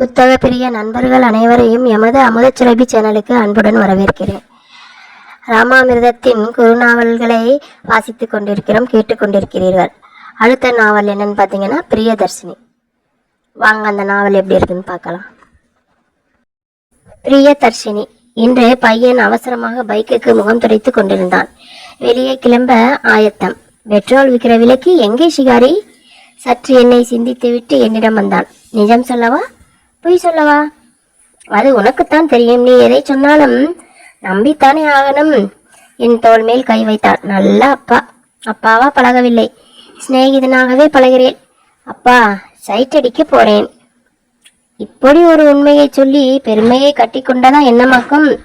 புத்தக பிரிய நண்பர்கள் அனைவரையும் எமது அமுதச்சுரபி சேனலுக்கு அன்புடன் வரவேற்கிறேன். ராமாமிர்தத்தின் குறுநாவல்களை வாசித்துக் கொண்டிருக்கிறோம் கேட்டுக்கொண்டிருக்கிறீர்கள் அடுத்த நாவல் என்னன்னு பார்த்தீங்கன்னா பிரியதர்ஷினி. வாங்க அந்த நாவல் எப்படி இருக்குன்னு பார்க்கலாம். பிரியதர்ஷினி இன்று பையன் அவசரமாக பைக்குக்கு முகம் துடைத்துக் கொண்டிருந்தான். வெளியே கிளம்ப ஆயத்தம். பெட்ரோல் விற்கிற விலைக்கு எங்கே சிகாரி? சற்று என்னை சிந்தித்துவிட்டு என்னிடம் வந்தான். நிஜம் சொல்லவா? பொய் சொல்லவா? அது உனக்குத்தான் தெரியும். நீ எதை சொன்னாலும் நம்பித்தானே ஆகணும். என் தோல் மேல் கை வைத்தாள். நல்ல அப்பா. அப்பாவா பழகவில்லை. சிநேகிதனாகவே பழகிறேன் அப்பா சைட் அடிக்க போறேன். இப்படி ஒரு உண்மையை சொல்லி பெருமையை கட்டி கொண்டதா என்னமாக்கும்?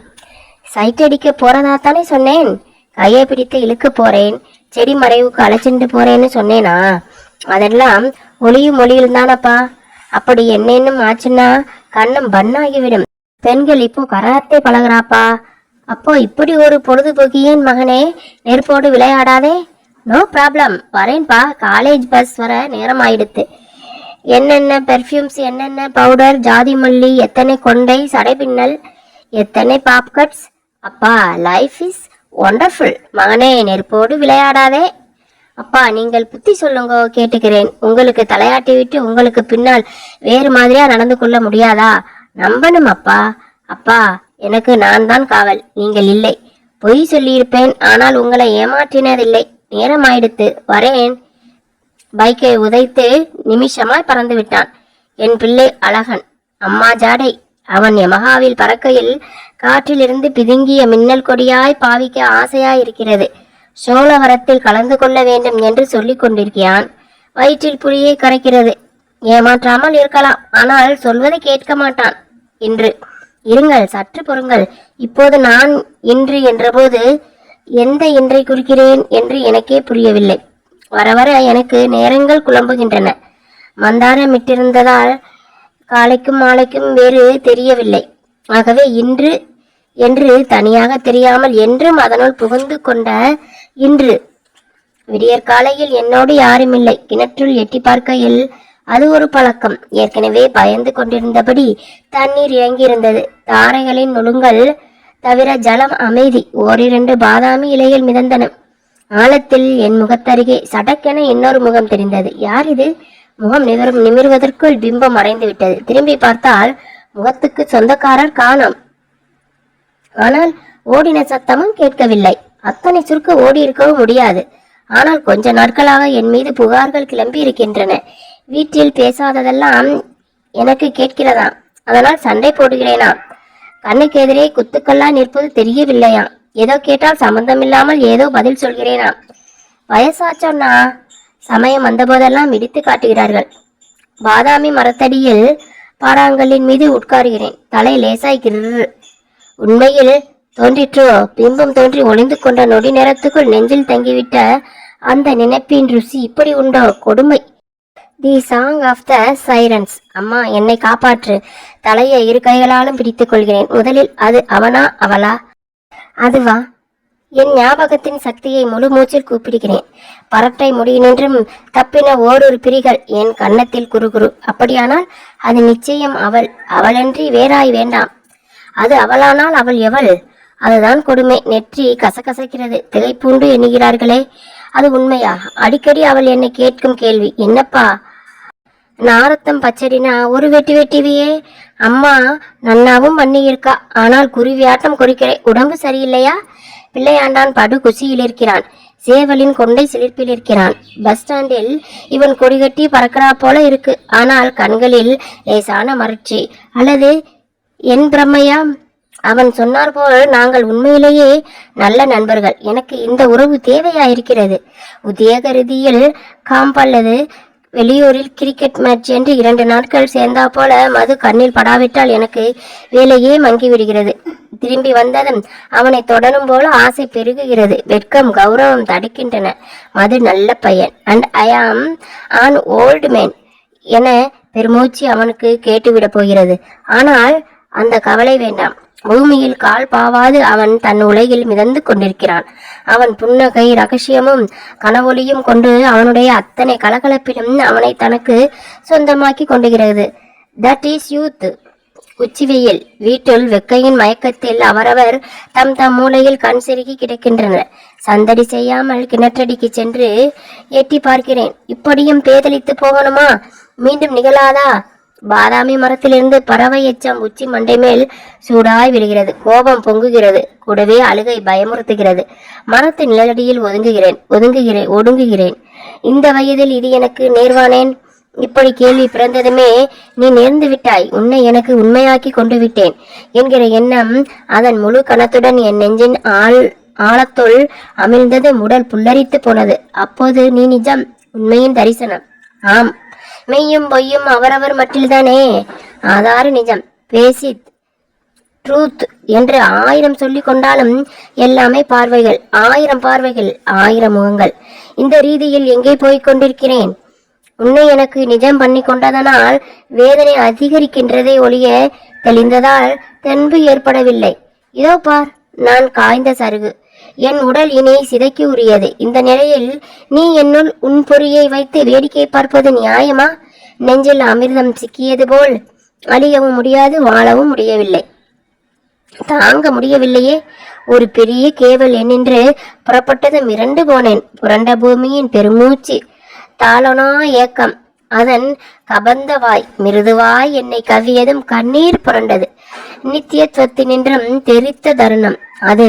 சைட் அடிக்க போறதா தானே சொன்னேன். கையை பிடித்து இழுக்க போறேன். செடி மறைவுக்கு அழைச்சிட்டு போறேன்னு சொன்னேனா? அதெல்லாம் ஒளியும் ஒளியில் தானப்பா அப்படி என்னென்னும் ஆச்சுன்னா கண்ணம் பண்ணாகிவிடும். பெண்கள் இப்போ கராத்தே பழகுறாப்பா. அப்போ இப்படி ஒரு பொழுதுபோக்கியேன் மகனே நெருப்போடு விளையாடாதே. நோ ப்ராப்ளம் வரேன்பா. காலேஜ் பஸ் வர நேரம் ஆயிடுத்து என்னென்ன பெர்ஃப்யூம்ஸ் என்னென்ன பவுடர் ஜாதி மல்லி எத்தனை கொண்டை சடைபின்னல் எத்தனை பாப்கட்ஸ் அப்பா லைஃப் இஸ் ஒண்டர்ஃபுல் மகனே நெருப்போடு விளையாடாதே. அப்பா நீங்கள் புத்தி சொல்லுங்க கேட்டுக்கிறேன். உங்களுக்கு தலையாட்டி விட்டு உங்களுக்கு பின்னால் வேறு மாதிரியா நடந்து கொள்ள முடியாதா? நம்பணும் அப்பா. அப்பா எனக்கு நான் தான் காவல். நீங்கள் இல்லை. பொய் சொல்லியிருப்பேன் ஆனால் உங்களை ஏமாற்றினதில்லை. நேரம் ஆயிடுத்து வரேன். பைக்கை உதைத்து நிமிஷமாய் பறந்து விட்டான். என் பிள்ளை அழகன். அம்மா ஜாடை. அவன் யமகாவில் பறக்கையில் காற்றிலிருந்து பிதுங்கிய மின்னல் கொடியாய் பாவிக்க ஆசையாய் இருக்கிறது சோழவரத்தில் கலந்து கொள்ள வேண்டும் என்று சொல்லிக் கொண்டிருக்கிறான். வயிற்றில் புலியை கரைக்கிறது. ஏமாற்றாமல் இருக்கலாம். ஆனால் சொல்வதை கேட்க மாட்டான். இன்று இருங்கள் சற்று பொறுங்கள். இப்போது நான் இன்று என்றபோது எந்த இன்றை குறிக்கிறேன் என்று எனக்கே புரியவில்லை. வர வர எனக்கு நேரங்கள் குழம்புகின்றன. மந்தாரமிட்டிருந்ததால் காலைக்கும் மாலைக்கும் வேறு தெரியவில்லை. ஆகவே இன்று என்று தனியாக தெரியாமல் என்றும் அதனுள் புகுந்து கொண்ட இன்று. விடியற் காலையில் என்னோடு யாருமில்லை. கிணற்றுள் எட்டி பார்க்கையில் அது ஒரு பழக்கம். ஏற்கனவே பயந்து கொண்டிருந்தபடி தண்ணீர் இறங்கியிருந்தது. தாரைகளின் நுழுங்கள் தவிர ஜலம் அமைதி. ஓரிரண்டு பாதாமி இலையில் மிதந்தன. ஆழத்தில் என் முகத்தருகே சடக்கென இன்னொரு முகம் தெரிந்தது. யார் இது? முகம் நிமிர் நிமிர்வதற்குள் பிம்பம் மறைந்து விட்டது திரும்பி பார்த்தால் முகத்துக்கு சொந்தக்காரர் காணோம். ஆனால் ஓடின சத்தமும் கேட்கவில்லை. அத்தனை சுருக்க ஓடி இருக்கவும் முடியாது. ஆனால் கொஞ்ச நாட்களாக என் மீது புகார்கள் கிளம்பி இருக்கின்றன வீட்டில் பேசாததெல்லாம் எனக்கு கேட்கிறதாம் அதனால் சண்டை போடுகிறேனாம் கண்ணுக்கு எதிரே குத்துக்கல்லா நிற்பது தெரியவில்லையாம் ஏதோ கேட்டால் சம்பந்தமில்லாமல் ஏதோ பதில் சொல்கிறேனாம் வயசாச்சோன்னா சமயம் வந்தபோதெல்லாம் இடித்து காட்டுகிறார்கள். பாதாமி மரத்தடியில் பாறாங்கல்லின் மீது உட்காருகிறேன். தலை லேசாய் கிரு உண்மையில் தோன்றிற்றோ? பிம்பம் தோன்றி ஒளிந்து கொண்ட நொடி நேரத்துக்குள் நெஞ்சில் தங்கிவிட்ட அந்த நினைப்பின் ருசி இப்படி உண்டோ? கொடுமை. The song of the sirens. அம்மா என்னை காப்பாற்று. தலையை இரு கைகளாலும் பிடித்துக் கொள்கிறேன். முதலில் அது அவனா அவளா? அதுவா. என் ஞாபகத்தின் சக்தியை முழு மூச்சில் கூப்பிடுகிறேன். பரட்டை முடியினின்றும் தப்பின ஓரொரு பிரிகள் என் கன்னத்தில் குறுகுறு. அப்படியானால் அது நிச்சயம் அவள். அவளன்றி வேறாய் வேண்டாம். அது அவளானால் அவள் எவள்? அதுதான் கொடுமை. நெற்றி கசகசக்கிறது. திகைப்பூண்டு எண்ணுகிறார்களே அது உண்மையா? அடிக்கடி அவள் என்னை கேட்கும் கேள்வி. என்னப்பா? நாரத்தம் பச்சடினா ஒரு வெட்டி வெட்டிவியே? அம்மா நன்னாவும் பண்ணியிருக்கா. ஆனால் குருவி ஆட்டம் குறிக்கிறேன் உடம்பு சரியில்லையா? பிள்ளையாண்டான் படு குசியில் இருக்கிறான் சேவலின் கொண்டை சிலிர்ப்பில் இருக்கிறான் பஸ் ஸ்டாண்டில் இவன் கொடிகட்டி பறக்கிறா போல இருக்கு. ஆனால் கண்களில் லேசான மறுச்சி அல்லது என் பிரம்மையா அவன் சொன்னார் போல் நாங்கள் உண்மையிலேயே நல்ல நண்பர்கள். எனக்கு இந்த உறவு தேவையாயிருக்கிறது. உத்தியோக ரீதியில் காம்ப் அல்லது வெளியூரில் கிரிக்கெட் மேட்ச் என்று இரண்டு நாட்கள் சேர்ந்தா போல மது கண்ணில் படாவிட்டால் எனக்கு வேலையே மங்கி விடுகிறது திரும்பி வந்ததும் அவனை தொடரும் போல ஆசை பெருகுகிறது. வெட்கம் கௌரவம் தடுக்கின்றன. மது நல்ல பையன். அண்ட் ஐ ஆம் ஆன் ஓல்டு மேன் என பெருமூச்சு அவனுக்கு கேட்டுவிடப் போகிறது. ஆனால் அந்த கவலை வேண்டாம். பூமியில் கால் பாவாது அவன் தன் உலகில் மிதந்து கொண்டிருக்கிறான். அவன் புன்னகை ரகசியமும் கனவொலியும் கொண்டு அவனுடைய அத்தனை கலகலப்பிலும் அவனை தனக்கு சொந்தமாக்கி கொண்டுகிறது தட் இஸ் யூத் உச்சி வெயில் வீட்டில் வெக்கையின் மயக்கத்தில் அவரவர் தம் தம் மூலையில் கண் செருகி கிடக்கின்றனர். சந்தடி செய்யாமல் கிணற்றடிக்கு சென்று எட்டி பார்க்கிறேன். இப்படியும் பேதலித்து போகணுமா? மீண்டும் நிகழாதா? பாதாமி மரத்திலிருந்து பறவை எச்சம் உச்சி மண்டை மேல் சூடாய் விழுகிறது. கோபம் பொங்குகிறது. கூடவே அழுகை பயமுறுத்துகிறது. மரத்து நிழலடியில் ஒதுங்குகிறேன். ஒதுங்குகிறேன். ஒடுங்குகிறேன். இந்த வயதில் இது எனக்கு நேர்வானேன்? இப்படி கேள்வி பிறந்ததுமே நீ நேர்ந்து விட்டாய். உன்னை எனக்கு உண்மையாக்கி கொண்டு விட்டேன் என்கிற எண்ணம் அதன் முழு கணத்துடன் என் நெஞ்சின் ஆள் ஆழத்துள் அமிழ்ந்தது. உடல் புல்லரித்து போனது. அப்போது நீ நிஜம் உண்மையின் தரிசனம். ஆம். மெய்யும் பொய்யும் அவரவர் மட்டில்தானே? ஆதார நிஜம். பேசி ட்ரூத் என்று ஆயிரம் சொல்லி கொண்டாலும் எல்லாமே பார்வைகள். ஆயிரம் பார்வைகள் ஆயிரம் முகங்கள். இந்த ரீதியில் எங்கே போய்க் கொண்டிருக்கிறேன்? உன்னை எனக்கு நிஜம் பண்ணி கொண்டதனால் வேதனை அதிகரிக்கின்றதே ஒழிய தெளிந்ததால் தென்பு ஏற்படவில்லை. இதோ பார் நான் காய்ந்த சருகு. என் உடல் இனி சிதைக்கு உரியது இந்த நிலையில் நீ என்னுள் உன் பொறியை வைத்து வேடிக்கை பார்ப்பது நியாயமா? நெஞ்சில் அமிர்தம் சிக்கியது போல் அழியவும் முடியாது வாழவும் முடியவில்லை. தாங்க முடியவில்லையே. ஒரு பெரிய கேவல் என்னென்று புறப்பட்டது மிரண்டு போனேன். புரண்ட பூமியின் பெருமூச்சு தாளனா ஏக்கம். அதன் கபந்தவாய் மிருதுவாய் என்னை கவியதும் கண்ணீர் புரண்டது. நித்தியத்துவத்தினின்றும் தெரித்த தருணம். அது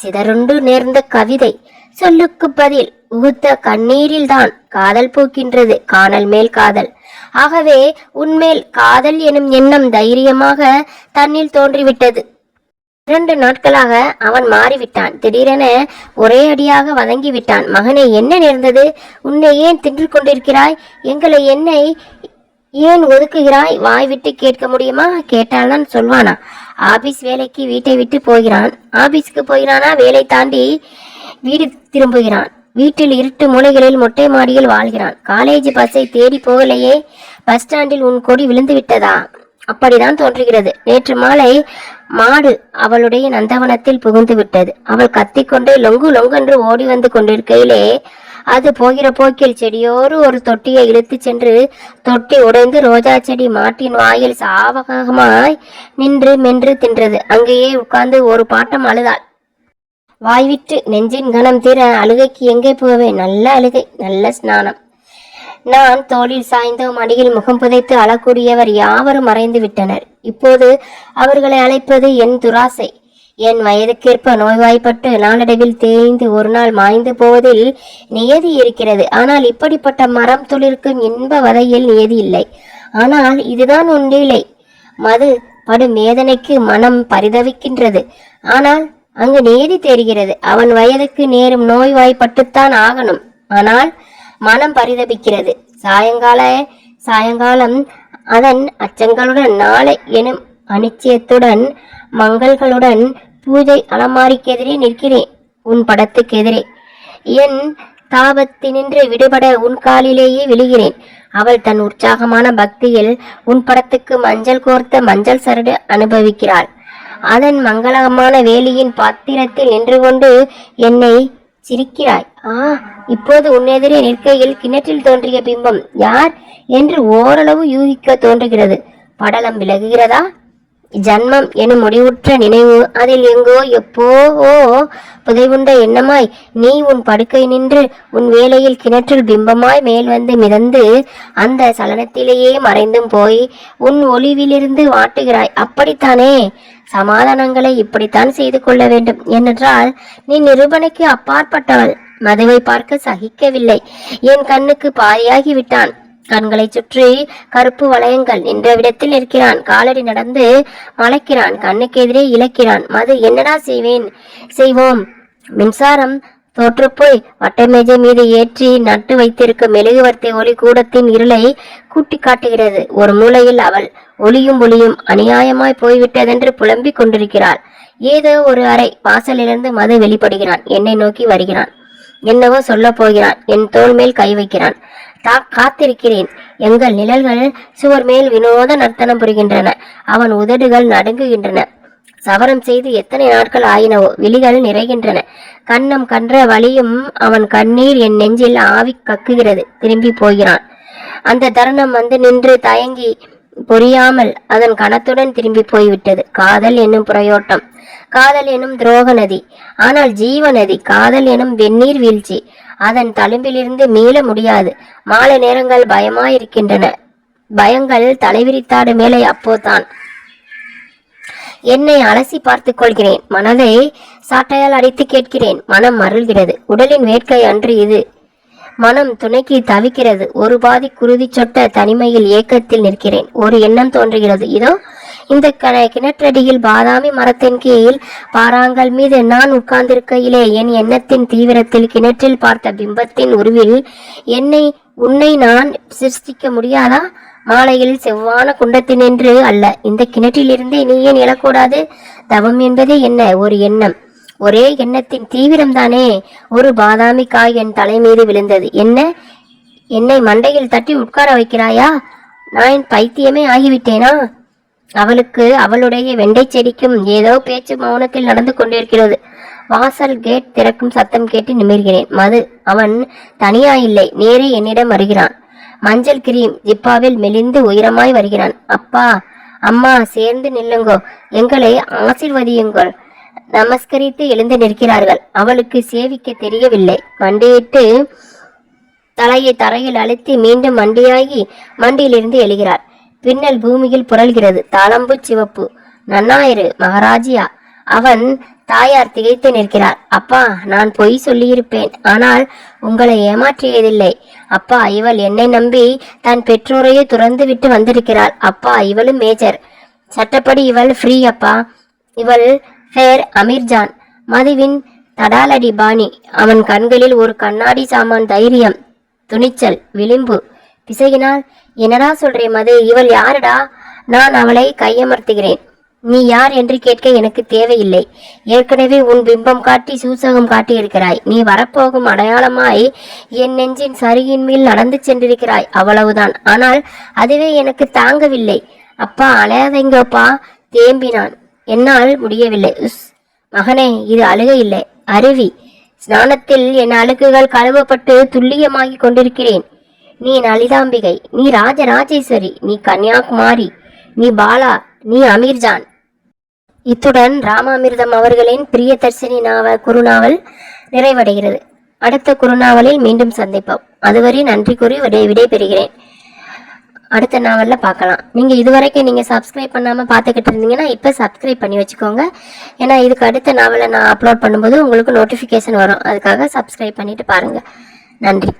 சிதறுண்டு நேர்ந்த கவிதை. சொல்லுக்கு பதில் உகுத்த கண்ணீரில் தான் காதல் பூக்கின்றது காணல் மேல் காதல். ஆகவே உன்மேல் காதல் எனும் எண்ணம் தைரியமாக தன்னில் தோன்றிவிட்டது. இரண்டு நாட்களாக அவன் மாறிவிட்டான். திடீரென ஒரே அடியாக வதங்கி விட்டான் மகனே என்ன நேர்ந்தது? உன்னை ஏன் தின்று கொண்டிருக்கிறாய்? எங்களை என்னை ஏன் ஒதுக்குகிறாய்? வாய் விட்டு கேட்க முடியுமா? கேட்டால்தான் சொல்வானா. ஆபீஸ் வேலைக்கு வீட்டை விட்டு போகிறான். ஆபீஸ்க்கு போகிறானா வேலை தாண்டி வீடு திரும்புகிறான். வீட்டில் இருட்டு மூலைகளில் மொட்டை மாடியில் வாழ்கிறான். காலேஜ் பஸ்ஸை தேடி போகலையே. பஸ் ஸ்டாண்டில் உன் கொடி விழுந்து விட்டதா? அப்படிதான் தோன்றுகிறது. நேற்று மாலை மாடு அவளுடைய நந்தவனத்தில் புகுந்து விட்டது. அவள் கத்திக்கொண்டே லொங்கு லொங்கென்று ஓடி வந்து கொண்டிருக்கையிலே அது போகிற போக்கில் செடியோடு ஒரு தொட்டியை இழுத்துச் சென்று தொட்டி உடைந்து ரோஜா செடி மாட்டின் வாயில் சாவகமாய் நின்று மென்று தின்றது. அங்கேயே உட்கார்ந்து ஒரு பாட்டம் அழுதாள். வாய்விட்டு நெஞ்சின் கணம் தீர அழுகைக்கு எங்கே போவேன் நல்ல அழுகை நல்ல ஸ்நானம். நான் தோளில் சாய்ந்து மடியில் முகம் புதைத்து அழக்கூடியவர் யாவரும் மறைந்து விட்டனர். இப்போது அவர்களை அழைப்பது என் துராசை. என் வயதுக்கேற்ப நோய்வாய்ப்பட்டு நாளடைவில் தேய்ந்து ஒரு நாள் மாய்ந்து போவதில் நியதி இருக்கிறது. ஆனால் இப்படிப்பட்ட மரம் துளிர்க்கும் இன்ப வதையில் நியதி இல்லை. ஆனால் இதுதான் உன் லீலை மது படும் வேதனைக்கு மனம் பரிதவிக்கின்றது. ஆனால் அங்கு நியதி தெரிகிறது அவன் வயதுக்கு நேரும் நோய்வாய்ப்பட்டுத்தான் ஆகணும். ஆனால் மனம் பரிதபிக்கிறது. சாயங்கால சாயங்காலம் அதன் அச்சங்களுடன் நாளை எனும் அனிச்சயத்துடன் மங்கள்களுடன் பூஜை அலமாரிக்கு எதிரே நிற்கிறேன் உன் படத்துக்கு எதிரே என் தாபத்தினின்று விடுபட உன் காலிலேயே விழுகிறேன். அவள் தன் உற்சாகமான பக்தியில் உன் படத்துக்கு மஞ்சள் கோர்த்த மஞ்சள் சரடு அனுபவிக்கிறாள். அதன் மங்களகமான வேலியின் பாத்திரத்தில் நின்று கொண்டு என்னை சிரிக்கிறாய். ஆ இப்போது உன்னெதிரே நிற்கையில் கிணற்றில் தோன்றிய பிம்பம் யார்? என்று ஓரளவு யூகிக்க தோன்றுகிறது. படலம் விலகுகிறதா? ஜன்மம் என முடிவுற்ற நினைவு அதில் எங்கோ எப்போவோ புதைவுண்ட எண்ணமாய் நீ உன் படுக்கை நின்று உன் வேலையில் கிணற்றில் பிம்பமாய் மேல் வந்து மிதந்து அந்த சலனத்திலேயே மறைந்தும் போய் உன் ஒளிவிலிருந்து வாட்டுகிறாய். அப்படித்தானே? சமாதானங்களை இப்படித்தான் செய்து கொள்ள வேண்டும். ஏனென்றால் நீ நிரூபணைக்கு அப்பாற்பட்டவள். மதுவை பார்க்க சகிக்கவில்லை. என் கண்ணுக்கு பாரியாகி விட்டான் கண்களை சுற்றி கருப்பு வளையங்கள் நின்ற விடத்தில் நிற்கிறான். காலடி நடந்து மலைக்கிறான் கண்ணுக்கு எதிரே இழக்கிறான். மது என்னடா செய்வேன்? செய்வோம். மின்சாரம் தோற்றுப்போய் வட்டமேஜை மீது ஏற்றி நட்டு வைத்திருக்கும் மெழுகுவர்த்தி ஒளி கூடத்தின் இருளை கூட்டி காட்டுகிறது. ஒரு மூலையில் அவள் ஒளியும் ஒளியும் அநியாயமாய் போய்விட்டதென்று புலம்பிக் கொண்டிருக்கிறாள். ஏதோ ஒரு அறை வாசலிலிருந்து மது வெளிப்படுகிறான். என்னை நோக்கி வருகிறான். என்னவோ சொல்ல போகிறான். என் தோல் மேல் கை வைக்கிறான். காத்திருக்கிறேன். எங்கள் நிழல்கள் சுவர் மேல் வினோத நர்த்தனம் புரிகின்றன. அவன் உதடுகள் நடுங்குகின்றன. சவரம் செய்து எத்தனை நாட்கள் ஆயினவோ விழிகள் நிறைகின்றன. கண்ணம் கன்ற வழியும் அவன் கண்ணீர் என் நெஞ்சில் ஆவி கக்குகிறது. திரும்பி போகிறான். அந்த தருணம் வந்து நின்று தயங்கி பொறியாமல் அதன் கணத்துடன் திரும்பி போய்விட்டது. காதல் என்னும் புறையோட்டம். காதல் எனும் துரோக நதி ஆனால் ஜீவ நதி காதல் எனும் வெந்நீர் வீழ்ச்சி. அதன் தழும்பிலிருந்து மீள முடியாது. மாலை நேரங்கள் பயமாயிருக்கின்றன. பயங்கள் தலைவிரித்தாடு மேலே அப்போதான். என்னை அலசி பார்த்து கொள்கிறேன். மனதை சாட்டையால் அடித்து கேட்கிறேன். மனம் மருள்கிறது. உடலின் வேட்கை அன்று இது. மனம் துணைக்கு தவிக்கிறது. ஒரு பாதி குருதி சொட்ட தனிமையில் ஏக்கத்தில் நிற்கிறேன். ஒரு எண்ணம் தோன்றுகிறது. இதோ இந்த கிணற்றடியில் பாதாமி மரத்தின் கீழ் பாறாங்கல் மீது நான் உட்கார்ந்திருக்கையிலே என் எண்ணத்தின் தீவிரத்தில் கிணற்றில் பார்த்த பிம்பத்தின் உருவில் என்னை உன்னை நான் சிருஷ்டிக்க முடியாதா? மாலையில் செவ்வான குண்டத்தினின்று அல்ல. இந்த கிணற்றிலிருந்தே நீ ஏன் எழக்கூடாது? தவம் என்பதே என்ன? ஒரு எண்ணம். ஒரே எண்ணத்தின் தீவிரம்தானே? ஒரு பாதாமி காய் என் தலை மீது விழுந்தது. என்ன? என்னை மண்டையில் தட்டி உட்கார வைக்கிறாயா? நான் பைத்தியமே ஆகிவிட்டேனா? அவளுக்கு அவளுடைய வெண்டை செடிக்கும் ஏதோ பேச்சு மௌனத்தில் நடந்து கொண்டிருக்கிறது. வாசல் கேட் திறக்கும் சத்தம் கேட்டு நிமிர்கிறேன். மது அவன் தனியா இல்லை நேரே என்னிடம் வருகிறான். மஞ்சள் கிரீம் ஜிப்பாவில் மெலிந்து உயரமாய் வருகிறான். அப்பா அம்மா சேர்ந்து நில்லுங்கோ. எங்களை ஆசிர்வதியுங்கள். நமஸ்கரித்து எழுந்து நிற்கிறார்கள். அவளுக்கு சேவிக்க தெரியவில்லை. மண்டியிட்டு தலையை தரையில் அழுத்தி மீண்டும் மண்டியாகி மண்டியிலிருந்து எழுகிறார் பின்னல் பூமியில் புரள்கிறது. தாளம்பு சிவப்பு. நன்னாயிரு மகாராஜியா. அவன் தாயார் திகைத்து நிற்கிறார். அப்பா நான் பொய் சொல்லியிருப்பேன். ஆனால் உங்களை ஏமாற்றியதில்லை. அப்பா இவள் என்னை நம்பி தன் பெற்றோரையே துறந்து விட்டு வந்திருக்கிறாள். அப்பா இவளும் மேஜர். சட்டப்படி இவள் ஃப்ரீ அப்பா. இவள் ஹேர் அமீர்ஜான். மதுவின் தடாலடி பாணி. அவன் கண்களில் ஒரு கண்ணாடி சாமான் தைரியம். துணிச்சல் விளிம்பு. பிசகினால் என்னடா சொல்றே மது? இவள் யாருடா? நான் அவளை கையமர்த்துகிறேன். நீ யார் என்று கேட்க எனக்கு தேவையில்லை. ஏற்கனவே உன் பிம்பம் காட்டி சூசகம் காட்டி இருக்கிறாய் நீ வரப்போகும் அடையாளமாய் என் நெஞ்சின் சரியின் மேல் நடந்து சென்றிருக்கிறாய். அவ்வளவுதான். ஆனால் அதுவே எனக்கு தாங்கவில்லை. அப்பா அலையாதீங்கப்பா தேம்பினான். என்னால் முடியவில்லை. உஸ். மகனே இது அழுகை இல்லை அருவி. ஸ்நானத்தில் என் அழுக்குகள் கழுவப்பட்டு துல்லியமாகிக் கொண்டிருக்கிறேன். நீ லலிதாம்பிகை நீ ராஜராஜேஸ்வரி நீ கன்னியாகுமாரி நீ பாலா நீ அமீர்ஜான். இத்துடன் ராமாமிர்தம் அவர்களின் பிரியதர்சினி நாவல் குறுநாவல் நிறைவடைகிறது. அடுத்த குறுநாவலில் மீண்டும் சந்திப்போம். அதுவரை நன்றி கூறி விடை விடை பெறுகிறேன் அடுத்த நாவலில் பார்க்கலாம். நீங்கள் இதுவரைக்கும் நீங்கள் சப்ஸ்கிரைப் பண்ணாமல் பார்த்துக்கிட்டு இருந்தீங்கன்னா இப்போ சப்ஸ்கிரைப் பண்ணி வச்சுக்கோங்க. ஏன்னா இதுக்கு அடுத்த நாவலை நான் அப்லோட் பண்ணும்போது உங்களுக்கு நோட்டிஃபிகேஷன் வரும். அதுக்காக சப்ஸ்கிரைப் பண்ணிவிட்டு பாருங்கள் நன்றி.